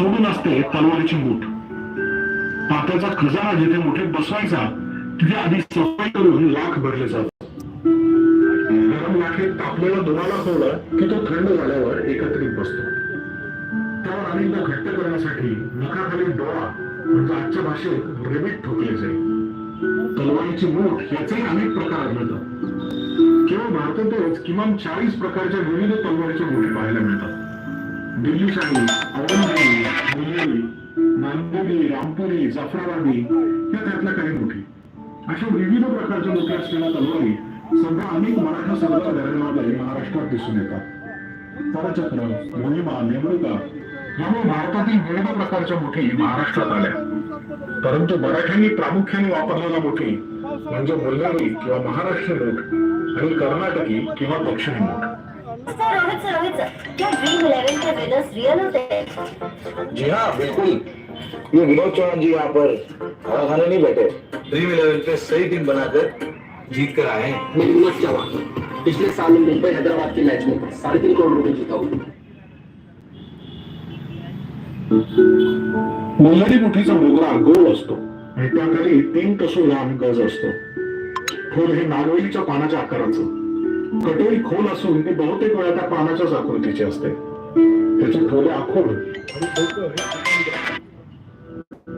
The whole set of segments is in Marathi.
जोडून असते तलवारीची मूठ. पात्याचा खजाना जिथे मोठे बसवायचा तिथे आधी सफाई करून लाख भरले जात गरम लाखेत तापलेला दुराला सोडला की तो थंड झाल्यावर एकत्रित बसतो. त्यावर अनेकदा घट्ट करण्यासाठी नखाखाली डोळा म्हणजे आजच्या भाषेत रेबीट ठोकले जाईल. तलवारीची मूठ याचेही अनेक प्रकार आढळतात. केवळ भारतातच किमान चाळीस प्रकारच्या विविध तलवारीच्या मुठी पाहायला मिळतात. दिल्ली शाही मुंबई नांदेडी रामपुरी जाफराबादी या त्यातल्या काही मोठी. अशा विविध प्रकारच्या मुठी असलेल्या तलवारी सध्या अनेक मराठा सरदार घराण्यामध्ये महाराष्ट्रात दिसून येतात. परचक्र मोहिमा नेमणुका यामुळे भारतातील विविध प्रकारच्या मोठी महाराष्ट्रात आल्या. परंतु मराठ्यांनी प्रामुख्याने वापरलेल्या मोठी म्हणजे मुल्लारी किंवा महाराष्ट्र मूठ आणि कर्नाटकी किंवा दक्षिणी मोठ. रोहित सर रोहित सर क्या ड्रीम इलेवन के विनर्स रियल होते. हैं जी हाँ बिल्कुल. ये विनोद चौहान जी यहाँ पर खाना खाने नहीं बैठे ड्रीम इलेवन पे सही टीम बनाकर जीत कर आए हैं मैं विनोद चौहान पिछले साल मुंबई हैदराबाद की मैच में साढ़े तीन करोड़ रुपए जीता हूँ। मुल्हारी मुठीचा मोगरा गोल असतो. आणि त्याखाली तीन कसू लांब गज असतो. खोल हे नागवेलीच्या पानाच्या आकाराचं. कटोरी खोल असून ते बहुतेक वेळा त्या पानाच्याच आकृतीचे असते. त्याची ठोले आखोड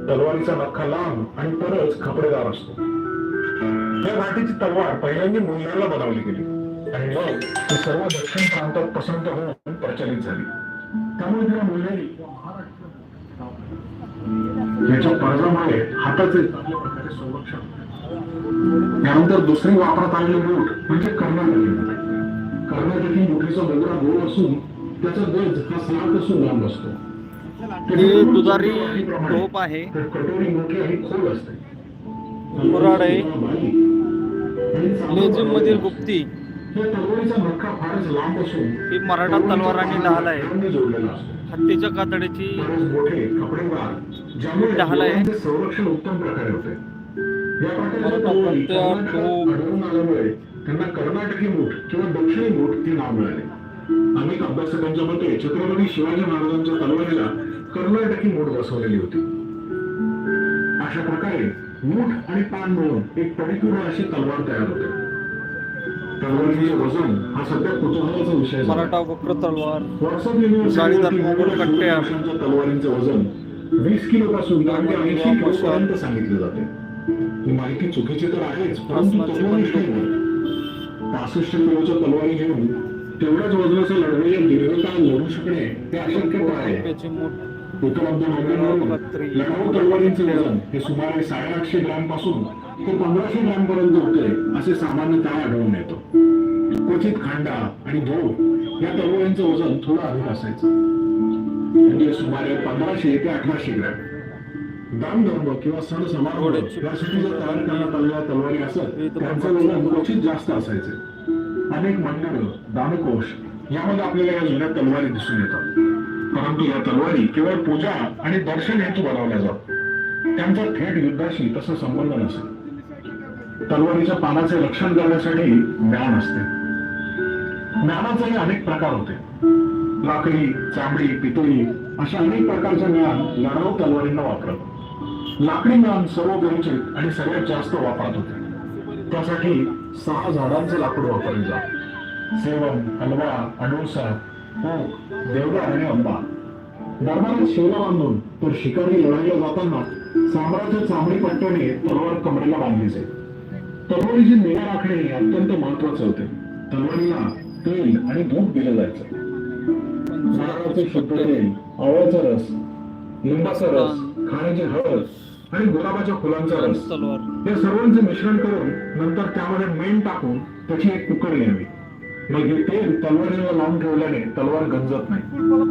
तलवारीचा नखा लांब आणि परच खपडेदार असतो. या घाटीची तलवार पहिल्यांदा मुल्हारला बनवली गेली आणि मग ती सर्व दक्षिण प्रांतात पसंत होऊन प्रचलित झाली. त्यामुळे तिला मुल्हारी याच्या पर्जामुळे हाताचे चांगल्या प्रकारे संरक्षण. त्यानंतर दुसरी वापरात आलेली मूठ म्हणजे कर्नाटकी कर्नाटकी मुठीचा मोगरा गोल असून त्याचा गज हा सहा कसून लांब असतो दुधारी टोप आहे. कटोरी मोठी आणि खोल असते. आहे. लेझिम मधील गुप्ती. या तलवारीचा नक्का फारच लांब असून ही मराठा तलवारांनी ढाल आहे. हत्तीच्या कातडीची ढाल आहे. तलवारी त्यांना कर्नाटकी मूठ किंवा दक्षिणी मूठ हे नाव मिळाले. अनेक अभ्यासकांच्या मते छत्रपती शिवाजी महाराजांच्या तलवारीला कर्नाटकी मूठ बसवलेली होती. अशा प्रकारे मूठ आणि पान मिळून एक परिपूर्ण अशी तलवार तयार होते तलवारीचे वजन हा सध्या कुतूहलाचा विषय झाला. मराठा वक्र तलवार विविध मोगल कट्ट्या. तलवारींचे वजन वीस किलो पासून ऐंशी किलो पर्यंत सांगितले जाते. ही माहिती चुकीची तर आहेच परंतु. पासष्ट किलोच्या तलवारी घेऊन तेवढ्याच वजनाचं लढवय्या दीर्घकाळ लढू शकणे हे अशक्य आहे? उपलब्ध लढाऊ तलवारींचे वजन हे सुमारे साडेआठशे ग्रॅमपासून तो पंधराशे ग्रॅम पर्यंत होते असे सामान्यतः आढळून येतो? क्वचित खांडा आणि धोप या तरुणांचं वजन थोडं अधिक असायचं. म्हणजे सुमारे पंधराशे ते अठराशे ग्रॅम. दान धर्म किंवा सण समारोह यासाठी जर तयार करण्यात आलेल्या तलवारी असत तर त्यांचं वजन क्वचित जास्त असायचे. अनेक मंडळ दानकोश यामध्ये आपल्याला या जुन्या तलवारी दिसून येतात. परंतु या तलवारी केवळ पूजा आणि दर्शन हेतू बनवल्या जात त्यांचा थेट युद्धाशी तसा संबंध नसेल तलवारीच्या पानाचे रक्षण करण्यासाठी ज्ञान असते. ज्ञानाचेही अनेक प्रकार होते. लाकडी चांबडी पितळी अशा अनेक प्रकारचे ज्ञान लढाऊ तलवारींना वापरत. लाकडी ज्ञान सर्वपरिचित आणि सगळ्यात जास्त वापरत होते. त्यासाठी सहा झाडांचे लाकूड वापरले जात. सेवन हलवा अडोसा ओक देवदार आणि अंबा दरबारात शेला बांधून तर शिकारी लढायला जाताना साम्राज्य चांबडी पट्ट्याने तलवार कमरेला बांधली जाईल तलवारीची निगा राखणे हे अत्यंत महत्वाचं होते. तलवारीला तेल आणि दूध दिलं जायचं. नारळाचे शुद्ध तेल आवळ्याचा रस लिंबाचा रस खाण्याची हळद आणि गुलाबाच्या फुलांचा रस. या सर्वांचे मिश्रण करून नंतर त्यामध्ये मेण टाकून त्याची एक कुकड घ्यावी मग हे तेल तलवारीला लावून ठेवल्याने तलवार गंजत नाही.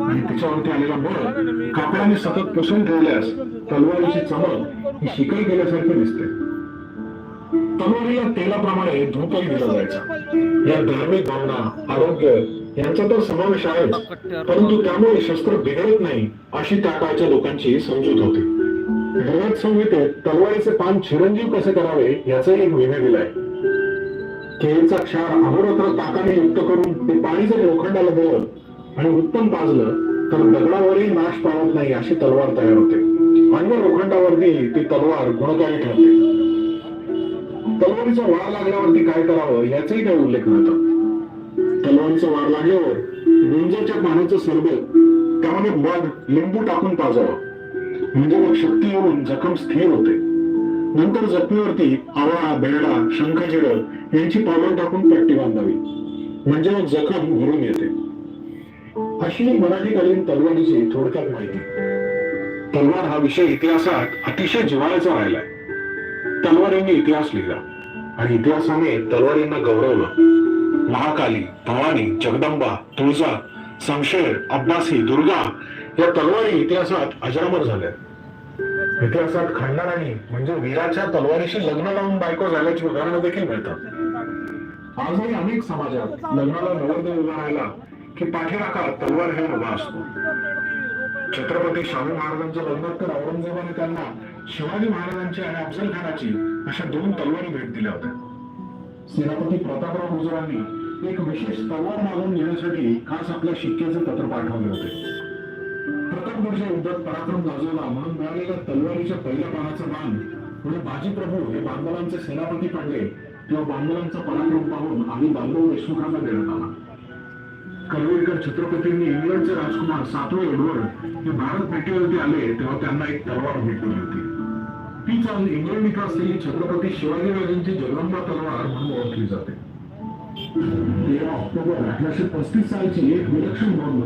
आणि त्याच्यावरती आलेला बळ कापडाने सतत पुसून ठेवल्यास तलवारीची चमक ही शिकल गेल्यासारखी दिसते. तलवारीला तेलाप्रमाणे धूपही दिला जायचा. या धार्मिक भावना आरोग्य यांचा तर समावेश आहेच परंतु त्यामुळे शस्त्र बिघडत नाही अशी त्या काळच्या लोकांची समजूत होती. बृहत संहितेत तलवारीचे पान चिरंजीव कसे करावे याचाही एक विधी दिलाय. केळीचा क्षार अहोरात्र ताकाने युक्त करून ते पाणी जर लोखंडाला दिलं आणि उत्तम पाजलं तर दगडावरही नाश पावत नाही अशी तलवार तयार होते. आणि लोखंडावरती ती तलवार गुणकारी ठरते. तलवारीचा वार लागल्यावरती काय करावं याचाही काय उल्लेख नव्हता. तलवारीचा वार लागल्यावर गुंजाच्या पाण्याचं सरबत त्यामध्ये मध लिंबू टाकून पाजावं. म्हणजे मग शक्ती येऊन जखम स्थिर होते. नंतर जखमीवरती आवळा बेरडा शंखचिड यांची पावडर टाकून पट्टी बांधावी. म्हणजे मग जखम भरून येते. अशी मराठीकालीन तलवारीची थोडक्यात माहिती. तलवार हा विषय इतिहासात अतिशय जिवाळ्याचा राहिलाय. तलवारींनी इतिहास लिहिला. आणि इतिहासाने तलवारींना गौरवलं. महाकाली भवानी जगदंबा तुळजा संशय अब्बासी दुर्गा या तलवारी इतिहासात अजरामर झाल्या इतिहासात खंडाराणी म्हणजे वीराच्या तलवारीशी लग्न लावून बायको झाल्याची उदाहरणं देखील मिळतात. आजही अनेक समाजात लग्नाला नवरदेव उभा राहिला की पाठीराखा तलवार हे उभा असतो. छत्रपती शाहू महाराजांच्या लग्नात तर औरंगजेबाने त्यांना शिवाजी महाराजांची आणि अफजल खानाची अशा दोन तलवारी भेट दिल्या होत्या. सेनापती प्रतापराव गुजरांनी एक विशेष तलवार मागून घेण्यासाठी खास आपल्या शिक्क्याचे पत्र पाठवले होते. प्रतापगडच्या युद्धात पराक्रम गाजवला म्हणून मिळालेल्या तलवारीच्या पहिल्या पानाचा मान म्हणजे बाजीप्रभू हे बांधवांचे सेनापती पडले तेव्हा बांधवांचा पराक्रम पाहून आम्ही बांधव देशमुखांना देण्यात आला. करवीरकर छत्रपतींनी इंग्लंडचे राजकुमार सातवे एडवर्ड हे भारत भेटीवरती आले तेव्हा त्यांना एक तलवार भेटली होती. तीच आज इंग्लंड इथं असलेली छत्रपती शिवाजीराजांची जगदंबा तलवार म्हणून ओळखली जाते. तेरा ऑक्टोबर अठराशे पस्तीस सालची एक विलक्षण बॉम्ब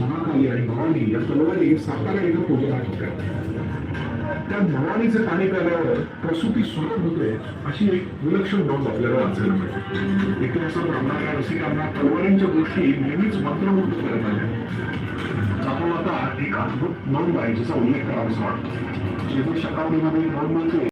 महाकाली आणि भवानी या तलवारी सातारा इथं पूजनात होत्या. त्या भवानीचं पाणी प्याल्यावर प्रसूती सुलभ होते अशी एक विलक्षण नोंद आपल्याला वाचायला मिळते. इतिहासात राहणाऱ्या रसिकांना तलवारींच्या गोष्टी नेहमीच मंत्रमुग्ध करत आल्या आपण आता एक अद्भुत नोंद आहे जिचा उल्लेख करावासा वाटतो. शेती नोंद म्हणजे